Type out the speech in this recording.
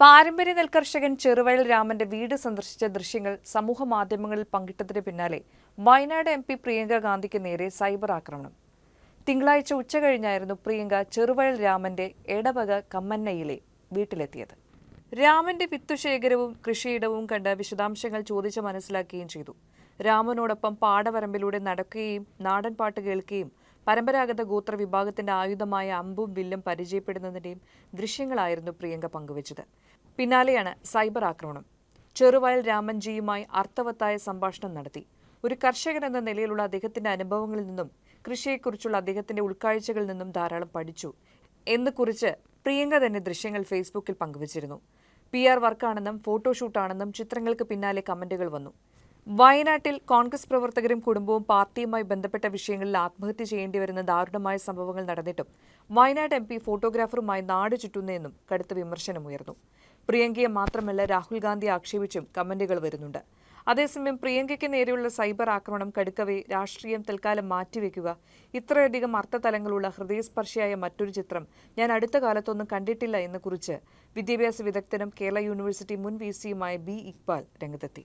പാരമ്പര്യ നെൽകർഷകൻ ചെറുവയൽ രാമന്റെ വീട് സന്ദർശിച്ച ദൃശ്യങ്ങൾ സമൂഹ മാധ്യമങ്ങളിൽ പങ്കിട്ടതിന് പിന്നാലെ വയനാട് എം പി പ്രിയങ്ക ഗാന്ധിക്ക് നേരെ സൈബർ ആക്രമണം. തിങ്കളാഴ്ച ഉച്ച കഴിഞ്ഞായിരുന്നു പ്രിയങ്ക ചെറുവയൽ രാമന്റെ എടവക കമ്മന്നയിലെ വീട്ടിലെത്തിയത്. രാമന്റെ വിത്തുശേഖരവും കൃഷിയിടവും കണ്ട് വിശദാംശങ്ങൾ ചോദിച്ച് മനസ്സിലാക്കുകയും ചെയ്തു. രാമനോടൊപ്പം പാടവരമ്പിലൂടെ നടക്കുകയും നാടൻ പാട്ട് കേൾക്കുകയും പരമ്പരാഗത ഗോത്ര വിഭാഗത്തിന്റെ ആയുധമായ അമ്പും വില്ലും പരിചയപ്പെടുന്നതിന്റെയും ദൃശ്യങ്ങളായിരുന്നു പ്രിയങ്ക പങ്കുവച്ചത്. പിന്നാലെയാണ് സൈബർ ആക്രമണം. ചെറുവയൽ രാമൻജിയുമായി അർത്ഥവത്തായ സംഭാഷണം നടത്തി. ഒരു കർഷകൻ എന്ന നിലയിലുള്ള അദ്ദേഹത്തിന്റെ അനുഭവങ്ങളിൽ നിന്നും കൃഷിയെക്കുറിച്ചുള്ള അദ്ദേഹത്തിന്റെ ഉൾക്കാഴ്ചകളിൽ നിന്നും ധാരാളം പഠിച്ചു. എന്ന് കുറിച്ച് പ്രിയങ്ക തന്നെ ദൃശ്യങ്ങൾ ഫേസ്ബുക്കിൽ പങ്കുവച്ചിരുന്നു. പി ആർ വർക്കാണെന്നും ഫോട്ടോഷൂട്ടാണെന്നും ചിത്രങ്ങൾക്ക് പിന്നാലെ കമന്റുകൾ വന്നു. വയനാട്ടിൽ കോൺഗ്രസ് പ്രവർത്തകരും കുടുംബവും പാർട്ടിയുമായി ബന്ധപ്പെട്ട വിഷയങ്ങളിൽ ആത്മഹത്യ ചെയ്യേണ്ടി വരുന്ന ദാരുണമായ സംഭവങ്ങൾ നടന്നിട്ടും വയനാട് എം പി ഫോട്ടോഗ്രാഫറുമായി നാട് ചുറ്റുന്നതെന്നും കടുത്ത വിമർശനമുയർന്നു പ്രിയങ്കയെ മാത്രമല്ല രാഹുൽ ഗാന്ധി ആക്ഷേപിച്ചും കമന്റുകൾ വരുന്നുണ്ട്. അതേസമയം പ്രിയങ്കയ്ക്ക് നേരെയുള്ള സൈബർ ആക്രമണം കടുക്കവെ രാഷ്ട്രീയം തൽക്കാലം മാറ്റിവെക്കുക ഇത്രയധികം അർത്ഥതലങ്ങളുള്ള ഹൃദയസ്പർശിയായ മറ്റൊരു ചിത്രം ഞാൻ അടുത്ത കാലത്തൊന്നും കണ്ടിട്ടില്ല എന്ന് കുറിച്ച് വിദ്യാഭ്യാസ വിദഗ്ധനും കേരള യൂണിവേഴ്സിറ്റി മുൻ വി സിയുമായ ബി ഇക്ബാൽ രംഗത്തെത്തി.